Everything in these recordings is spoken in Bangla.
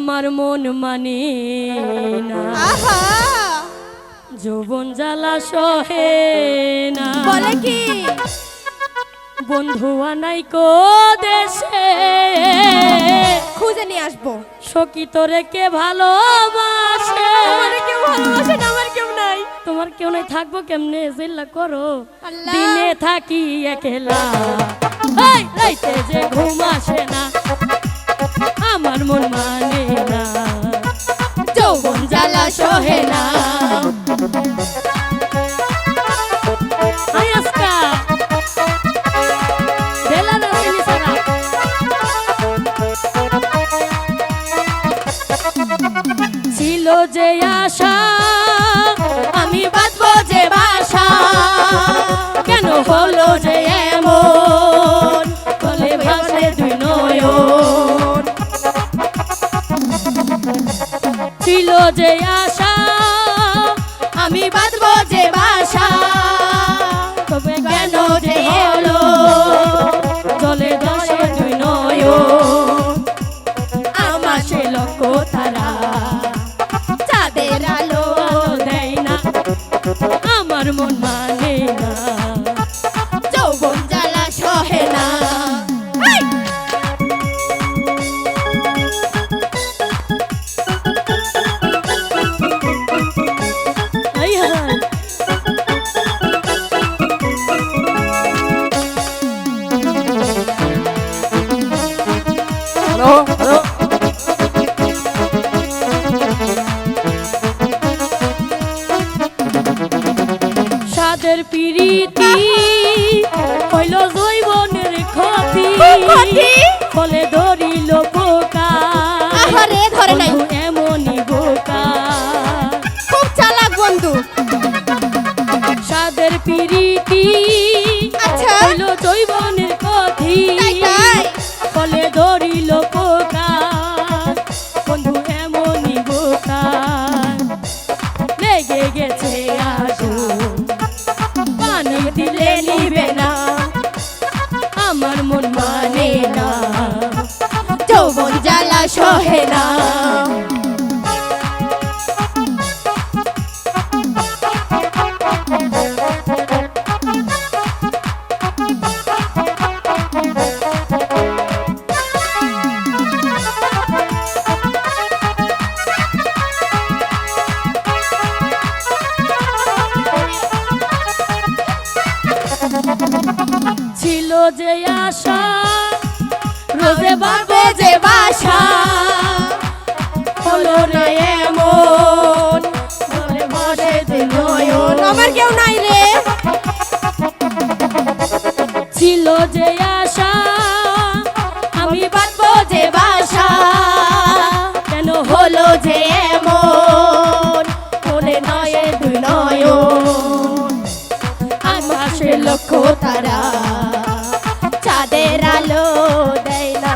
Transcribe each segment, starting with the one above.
আমার মন মানে না। যৌবন জ্বালা সহে না। বলে কি? বন্ধু আনাই কো দেশে। খুঁজে নিয়ে আসব। সখী তোরে কে ভালোবাসে? আমার কেউ ভালোবাসে না আমার কেউ নাই। তোমার কেউ নাই থাকব কেমনে? জিল্লা করো। দিনে থাকি একলা। রাইতে যে ঘুম আসে না। আমার মন মানে না। যৌবন জ্বালা সহে না। যে আশা, আমি যে বাসা। কেন হলো যে যে আশা, আমি বাঁধবো যে বাসা। তবে কেন যে হলো, জলে দশে দুই নয়ন। আমার সে লক্ষ তারা, চাঁদের আলো দেয় না। আমার মন মানে না। হ্যালো হ্যালো সাদের পিরিতি হইল জৈবনের ক্ষতি ক্ষতি? ফলে ধরিল ধরিল পোকা বন্ধু এমনই লেগে গেছে আগুন। পানি দিলে নিবে আমার মন মানে না। যৌবন জ্বালা ছিল যে আশা, রোজে বাঁধবো যে বাসা। হলো না এমন বসে নয়ন। আমার কেউ নাই রে। ছিল যে আশা তারা চাঁদের আলো দেয় না,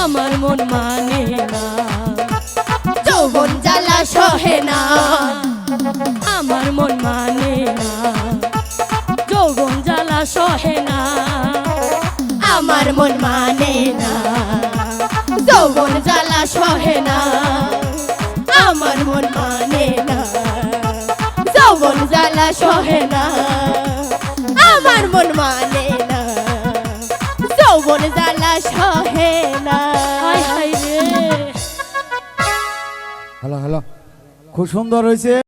আমার মন মানে না। যৌবন জ্বালা সহে না, আমার মন মানে না। যৌবন জ্বালা সহে না, আমার মন মানে না। যৌবন জ্বালা সহে না, আমার মন মানে না। যৌবন জ্বালা সহে না। সহে না। হাই হাই রে। Hello hello. খুব সুন্দর হয়েছে।